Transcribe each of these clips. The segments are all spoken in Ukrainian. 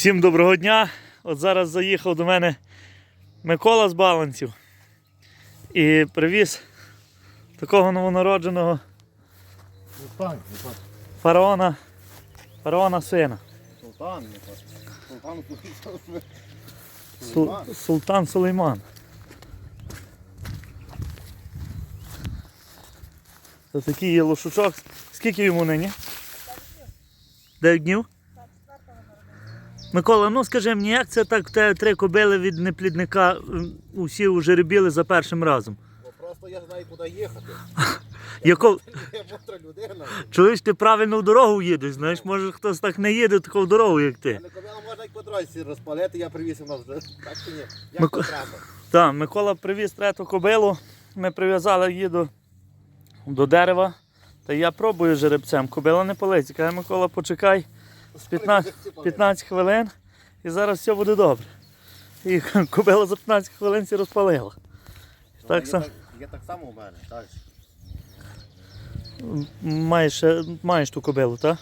Всім доброго дня. От зараз заїхав до мене Микола з Баланців і привіз такого новонародженого фараона, фараона сина. Султан. Султан Султан. Сул- Султан Сулейман. Це такий є лошучок. Скільки йому нині? Дев'ять днів? Микола, ну скажи мені, як це так в тебе три кобили від неплідника усі уже рибіли за першим разом? Бо просто я знаю, куди їхати. Яко... Я мудра людина. Чуєш, ти правильно в дорогу їдеш, знаєш, може хтось так не їде таку дорогу, як ти. Але кобила можна і по дорозі розпалити, я привіз вона вже. Так чи ні? Як то треба? Так, Микола привіз трету кобилу, ми прив'язали її до, до дерева. Та я пробую жеребцем. Кобила не палиться. Каже, Микола, почекай 15, 15 хвилин і зараз все буде добре. І кобила за 15 хвилин всі розпалила. Так, є, сам, так, є так само у мене. Так. маєш, е, маєш ту кобилу, так?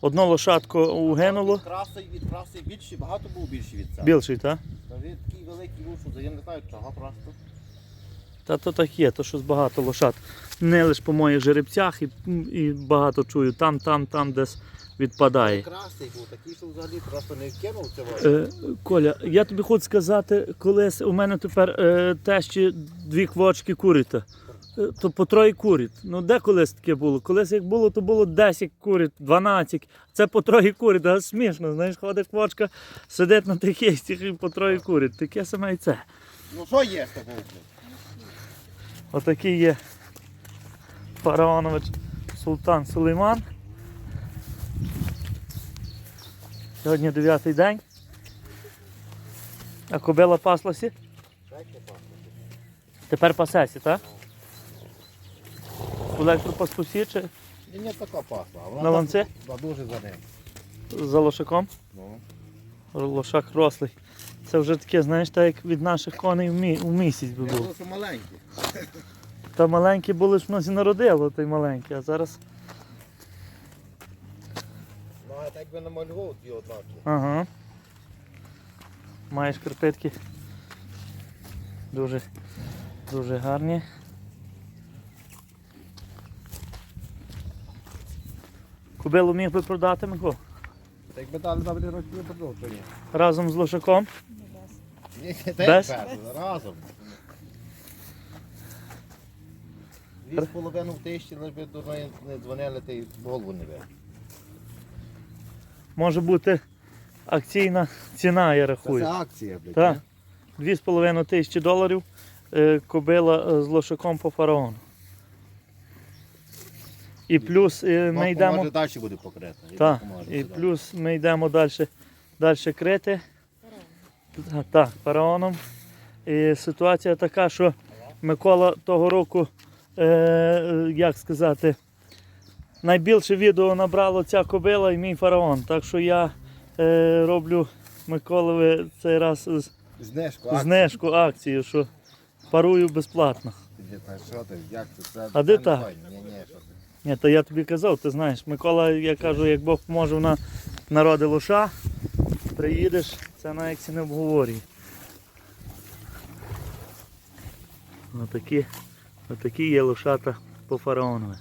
Одну лошадку угинуло, Від краси, від краси більші, багато був більший від цього. більший, так? Та він такий великий був, що я не знаю чого просто. Та то так є, то щось багато лошад. Не лише по моїх жеребцях і, і багато чую, там, там, там десь відпадає. Красий був такий, що взагалі просто не вкинув. Е, Коля, я тобі хочу сказати, колись у мене тепер е, тещі дві квочки куріта. Е, То по троє куріт. Ну де колись таке було? Колись як було, то було 10 куріт, 12. Це по троє куріт, а смішно, знаєш, ходить квочка, сидить на тих єстях і по троє куріт. Таке саме і це. Ну що є з тобою? Отакий є фараонович Султан Сулейман. Сьогодні дев'ятий день. А кобила паслася? Тепер пасесі, так? У електропаспусі чи Ні, така пасла. вона На ланці? ба- Дуже за ним. за лошаком? Ну. Лошак рослий. Це вже таке, знаєш, так як від наших коней в, мі... в місяць би Я було. зовсім маленький. Та маленькі були ж в нас і народило, той маленький, а зараз. Ну, а так би намалював дві однакі. Ага. Маєш карпетки. Дуже, дуже гарні. Кубилу міг би продати Микола? Так би дали на роки не продав, то ні. Разом з лошаком. Ні, ні, Без? так без, разом. Дві з половиною тисячі, лиш би до неї не дзвонили, ти голову не вели. Може бути акційна ціна, я рахую. Це акція, блядь. Так. не? Дві з половиною тисячі доларів е, кобила е, з лошаком по фараону. І плюс е, ми йдемо. Може далі буде покрита. Так, і плюс ми йдемо далі, далі крити. Та- Так, фараоном. І ситуація така, що Микола того року, е, е, як сказати, найбільше відео набрало ця кобила і мій фараон. Так що я е, роблю Миколові цей раз з- Знижку, акцію. знижку акцію, що парую безплатно. Ти, та Що ти, як це? це А де це та? файно. Ні, ні, що ти. Ні, то я тобі казав, ти знаєш, Микола, я кажу, як Бог поможе вона народи лоша, приїдеш, це на ексі не обговорює. Отакі, отакі є лошата по фараонові.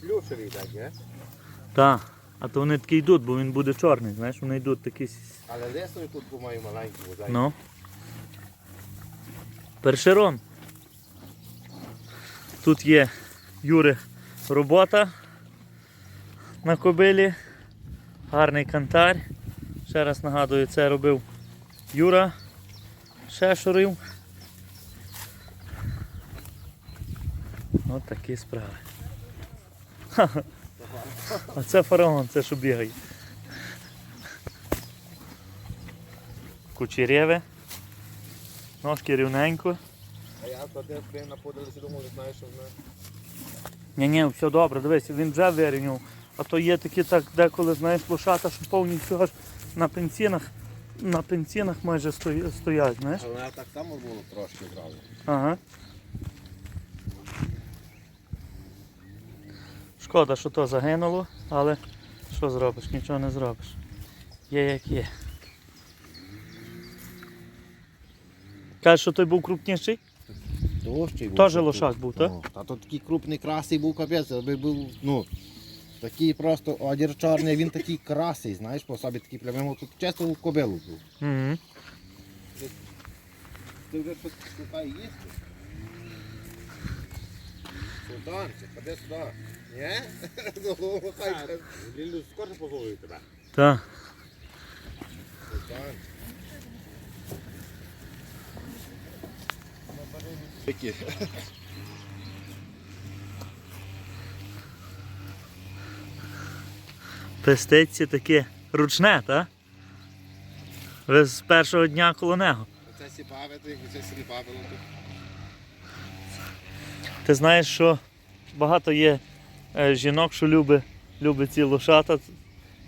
Плюшевий так, є? Так, а то вони такі йдуть, бо він буде чорний, знаєш, вони йдуть такі. Але лесовий тут маю маленький музей. Ну. Першерон. Тут є Юри робота на кобилі. Гарний кантар. Ще раз нагадую, це робив Юра Шешурів. Ось такі справи. А це фараон, це що бігає. Кучерєве. Ножки рівненько. А я туди блін, наподалися, думав, що знаєш, що вона... Ні, ні, все добре, дивись, він вже вирівняв. А то є такі так деколи, знаєш, лошата, що повністю аж на пенсінах, на пенсінах майже стоять, знаєш. Але так само було трошки зразу. Ага. Шкода, що то загинуло, але що зробиш, нічого не зробиш. Є як є. Кажеш, що той був крупніший? Дощий був. Теж лошак був, так? Та то такий крупний красий був капець, аби був, ну, такий просто одір чорний, він такий красий, знаєш, по собі такий прям, йому тут чисто в кобилу був. Угу. Ти вже щось шукає їсти? Суданчик, ходи сюди. Ні? Ну, Лілю скоро позовую тебе. Так. Такі. Пестиці таке ручне, так? Ви з першого дня коло нього. Оце сіпавити, оце сліпавило тут. Ти знаєш, що багато є е, жінок, що любить, любить ці лошата.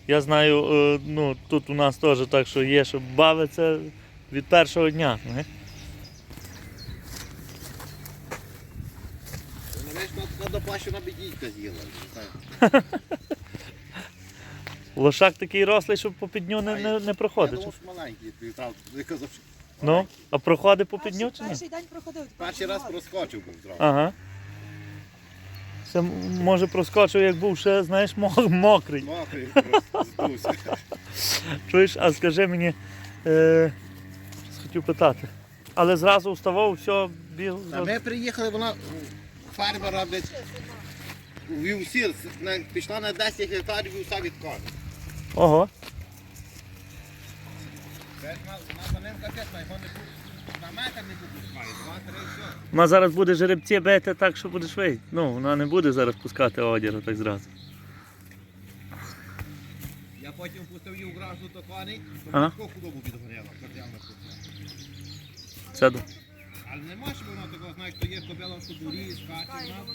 Я знаю, е, ну, тут у нас теж так, що є, що бавиться від першого дня. Не? Лошак такий рослий, що по підню не, не, не Я проходить. думав, що маленький, там не казав, що Ну, а проходить по підню чи ні? Перший день проходив. перший раз проскочив був зразу. Ага. Це може проскочив, як був ще, знаєш, мокрий. Мокрий просто здувся. Чуєш, а скажи мені, е, щось хотів питати. Але зразу вставав, все, біг. А ми приїхали, вона десь у вівсі, пішла на 10 гектарів вівса від коня. Ого. Вона за ним капець, на його не на все. Вона зараз буде жеребці бити так, що будеш вийти. Ну, вона не буде зараз пускати одягу так зразу. Я потім пустив її в гражду до коней, то Ага. таку худобу кардіально. Це до- Але нема, щоб воно такого, знаєш, то є кобила, що дурі, скаче, вона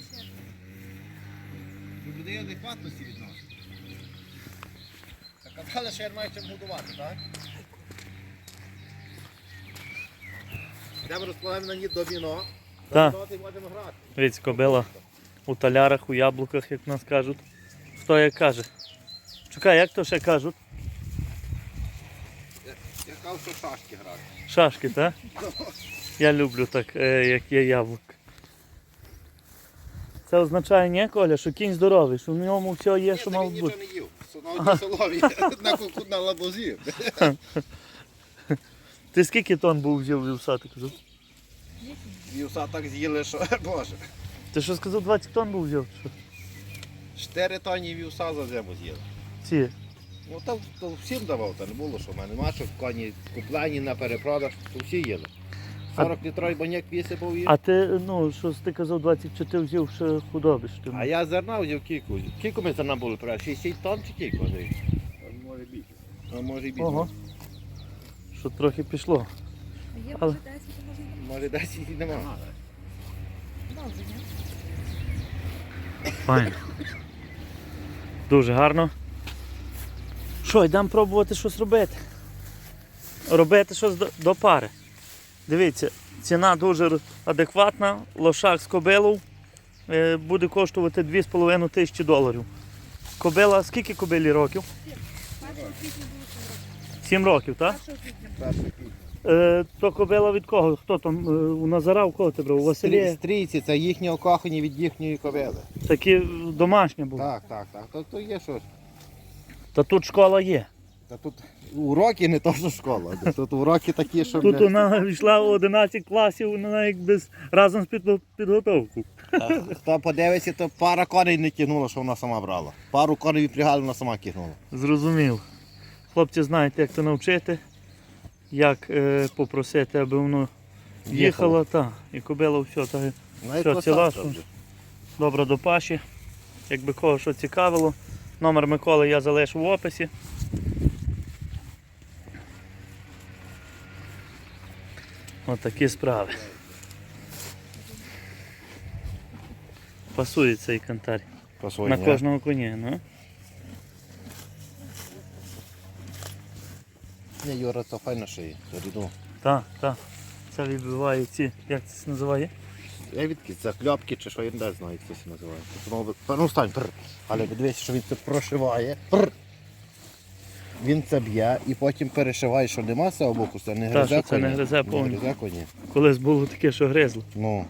людей адекватності відносить. Так казали, що я маю чим годувати, так? Йдемо розкладаємо на ній доміно. Так. Доміно і будемо грати. Дивіться, кобила у талярах, у яблуках, як в нас кажуть. Хто як каже? Чекай, як то ще кажуть? Я казав, що шашки грати. Шашки, так? Я люблю так, е, як є яблук. Це означає, ні, Коля, що кінь здоровий, що в ньому все є, Ні, що мав він бути. нічого не їв. На солові, на куку на лабузі. Ти скільки тонн був взяв вівса, ти казав? Вівса так з'їли, що боже. Ти що сказав, 20 тонн був взяв? Що? 4 тонні вівса за зиму з'їли. Ці. Ну то, то всім давав, та не було, що в мене нема, що коні куплені на перепродаж, то всі їли. 40 літровий баняк висипав і. А ти, ну, що ти казав, 20, чи ти взяв ще худоби? Що ти А я зерна взяв кільку. Кілько ми зерна були про 60 тонн чи кілько? Може більше. А може і більше. Ого. Що трохи пішло. Є Але- може 10, то може 10 і нема. Ні? Файно. Дуже гарно. Що, йдемо пробувати щось робити. Робити щось до, до пари. Дивіться, ціна дуже адекватна. Лошак з кобилою е, буде коштувати 2,5 тисячі доларів. Кобила, скільки кобилі років? 1 квітня було 7 років. так? 1 квітня. Перший квітня. Е, то кобила від кого? Хто там? Е, у Назара, у кого ти брав? У Василія? Стрійці, це їхні окохані від їхньої кобили. Такі домашні були. Так, так, так. То, то є щось. Та тут школа є. Та тут уроки не то, що школа. Тут уроки такі, що Тут бля, вона йшла в 11 класів, вона як без разом з підго- підготовкою. хто подивиться, то пара коней не кинула, що вона сама брала. Пару коней відпрягали, вона сама кинула. Зрозумів. Хлопці знають, як це навчити, як е, попросити, аби воно їхало, та, і кобила все, та, Навіть Що, ціла, добре до паші. Якби кого що цікавило. Номер Миколи я залишу в описі. Ось такі справи. Пасує цей кантар. По На кожного коні, ну. Ні, Юра, то файно шиє. Ріду. Так, так. Це відбиває ці, як це називає? Я відки, це кльопки чи що, я не знаю, як це все називається. Це Ну стань, пр. Але дивись, що він це прошиває. Пр. він це б'є і потім перешиває, що нема цього боку, це не Та, гризе що це не коні. гризе повністю. гризе коні. Колись було таке, що гризло. Ну,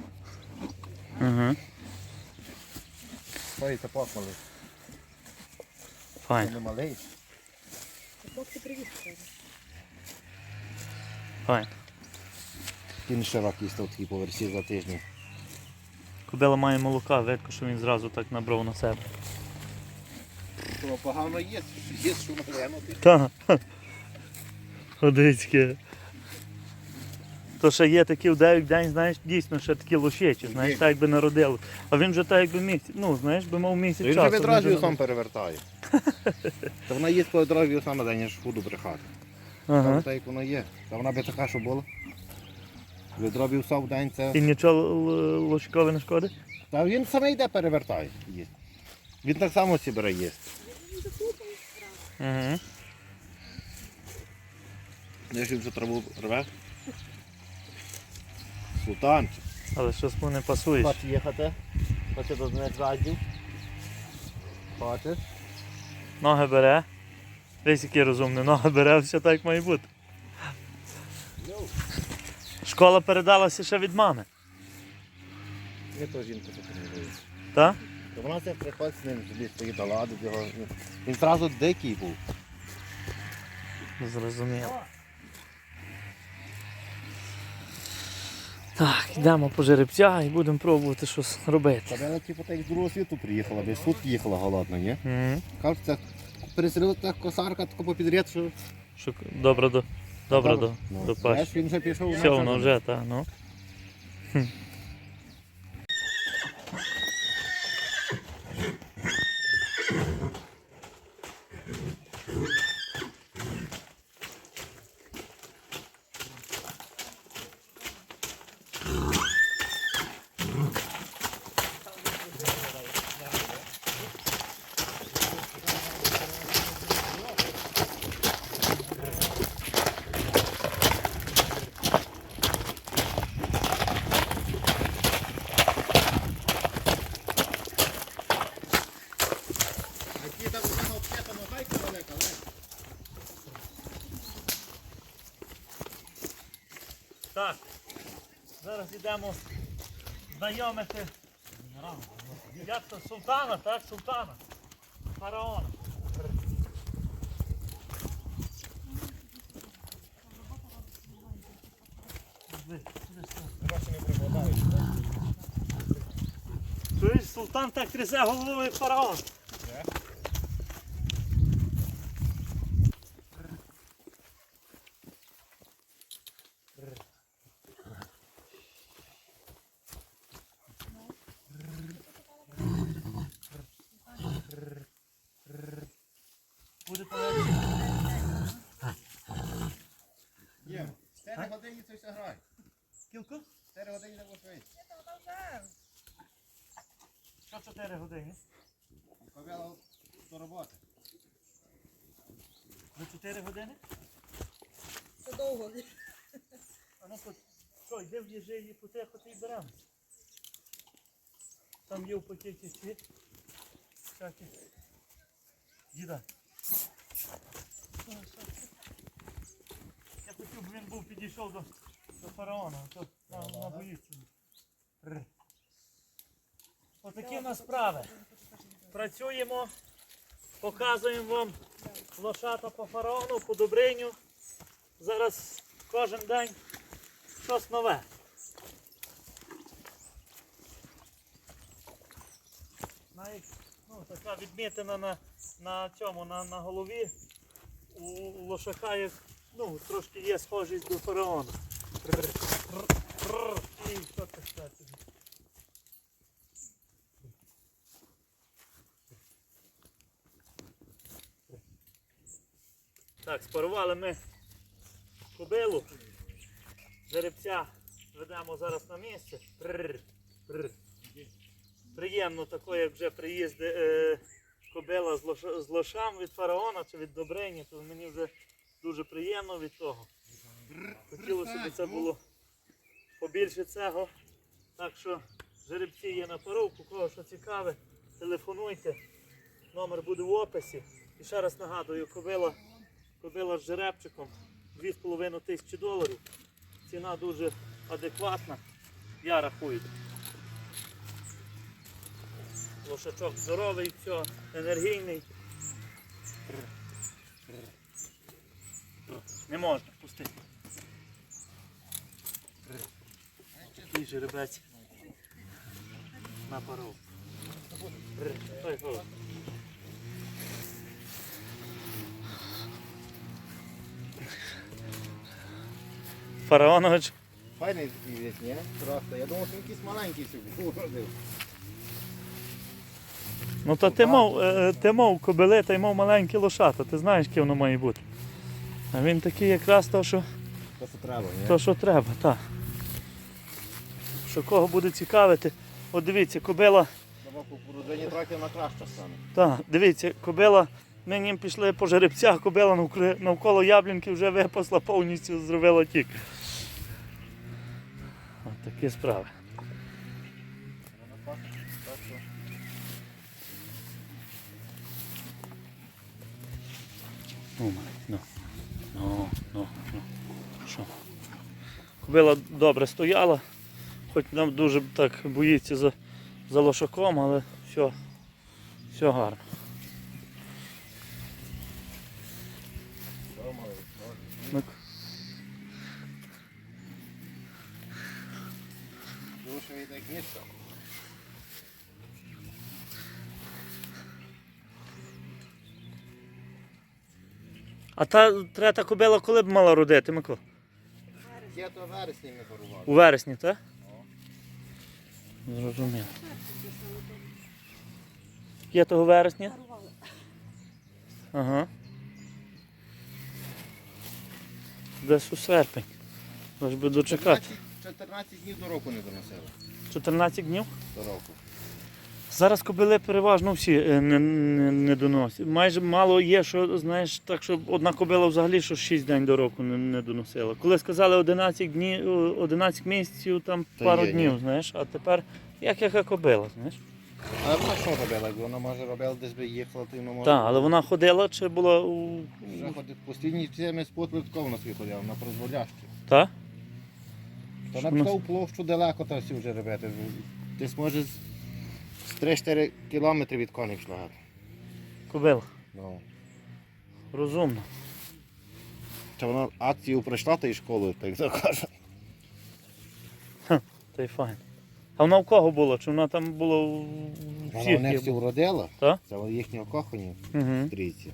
Ага. Ой, це пахмали. Файн, не малий. Хлопці привіз. Він широкий став такий по версі за тиждень. Кобила має молока, видко, що він зразу так набрав на себе. Що погано є, є що наглянути. Так. Ходицьке. То ще є такі в 9 день, знаєш, дійсно ще такі лошечі, знаєш, так якби народили. А він вже так якби місяць, ну, знаєш, би мав місяць Він часу. же він відразу сам перевертає. Та вона їсть по одразу саме день, ніж худу брехати. Ага. Ага. Так як воно є. Та вона би така, що була. Відробив сам в день це. І нічого л- лошкові не шкодить? Та він саме йде перевертає. їсть. Він так само сі бере їсти. Угу. Знаєш, він вже траву рве. Султанчик. Але щось му не пасуєш. Хочеш їхати? Хочеш до них? Хочеш? Ноги бере. Десь який розумний, ноги бере, все так має бути. Школа передалася ще від мами, Не то це тренує. так? То вона це приходить з ним собі стоїть до ладу його. Він одразу дикий був. Зрозуміло. Так, йдемо по жеребця і будемо пробувати щось робити. Та вона типу так з другого світу приїхала, без сутки їхала голодна, ні? Кажуть, це перестрілила так косарка, тако попідряд, що... Що, добре до, добре до, Ну, до знаєш, паші. він вже пішов. Все, воно вже, так, ну. Які там вона обчета ногайка велика, але... Так, зараз йдемо знайомити. Як то султана, так? Султана. Фараона. Чуєш, султан так трясе головою фараон. Буде полегше. Є, 4 години це все грає. Кілку? 4 години не будеш вийти. Що 4 години? Повела до роботи. За 4 години? Це довго. Що, в їжі і ти й беремо. Там є в пакеті ці. Всякі. Діда. Я хотів, би він був підійшов до, до фараона, а то на, на боїться. Отакі в нас справи. Працюємо, показуємо вам лошата по фараону, по добриню. Зараз кожен день щось нове. Навіть ну, така відмітина на, на цьому, на, на голові у, у лошака є, ну, трошки є схожість до фараона. І що це сказати? Так, спарували ми кобилу. Жеребця ведемо зараз на місце. Приємно таке, як вже приїзди е, кобила з, лоша, з лошам від фараона чи від Добрині, то мені вже дуже приємно від того. Хотілося б це було побільше цього. Так що жеребці є на паровку, кого що цікаве, телефонуйте. Номер буде в описі. І ще раз нагадую, кобила Кобила з жеребчиком 2,5 тисячі доларів. Ціна дуже адекватна. Я рахую. Лошачок здоровий, все, енергійний. Не можна пустити. Такий жеребець на пару. Ой, ой. Фараонович. Файний такий весь, ні? Просто. Я думав, що він якийсь маленький собі. Ну то ти мов, е, ти мов кобили, та й мов маленькі лошата, ти знаєш, яке воно має бути. А він такий якраз то, що, То, що треба, ні? то, що треба, так. Що кого буде цікавити. От дивіться, кобила, Треба по родині трохи на краще стане. так, дивіться, кобила, ми пішли по жеребцях, кобила навколо яблінки вже випасла, повністю зробила тік. От такі справи. Ну, ну, ну, ну. Що? Кобила добре стояла, хоч нам дуже так боїться за, за лошаком, але все, все гарно. Дуже йде книжка. А та трета кобила коли б мала родити, Микола? Я то вересні ми порували. У вересні, так? Зрозуміло. Є того вересня? Ага. Десь у серпень. Аж би дочекати. 14, 14 днів до року не доносили. 14 днів. До року. Зараз кобили переважно всі е, не, не, не доносять. Майже мало є, що знаєш, так що одна кобила взагалі що 6 день до року не, не доносила. Коли сказали 11 днів, 11 місяців, там То пару є, днів, ні. знаєш, а тепер як яка кобила, знаєш. Але вона що робила? Вона може робила десь би їхала, то вона може. Так, але вона ходила чи була у. Вже ходить постійні цими спотлитком на свій ходила, на призволящі. Та? То на вона- в площу далеко то всі вже робити. Десь може з з 3-4 кілометри від коней йшла. Кобила. Ну. Розумно. Чи вона акцію пройшла тією школою, так то каже. Та й файн. А вона в кого була? Чи вона там була Вона всіх? в них всі вродила. Так? Це їхні окохані Угу. стрійці.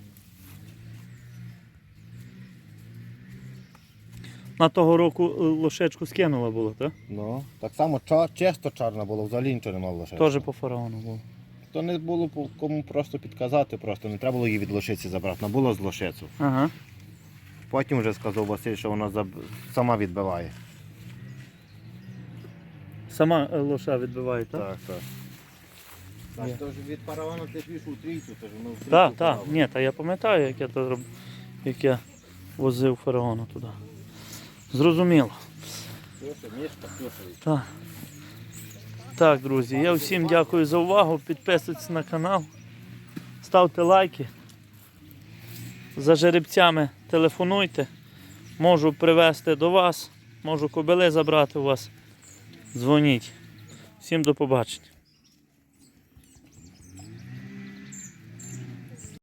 На того року е, лошечку скинула була, так? Ну, так само чисто чорна була, взагалі нічого не мало лише. Теж по фараону було. То не було кому просто підказати, просто не треба було її від лошиці забрати, вона була з лошицю. Ага. Потім вже сказав Василь, що вона сама відбиває. Сама е, лоша відбиває, так? Так, так. Так, то ж від паравана ти пішов у трійцю, то ж воно в трійцю Так, так. Ні, та я пам'ятаю, як я то як я возив фараона туди. Зрозуміло. Мішка. Так. Так, друзі, я всім дякую за увагу. Підписуйтесь на канал, ставте лайки. За жеребцями телефонуйте. Можу привезти до вас, можу кобили забрати у вас. Дзвоніть. Всім до побачення.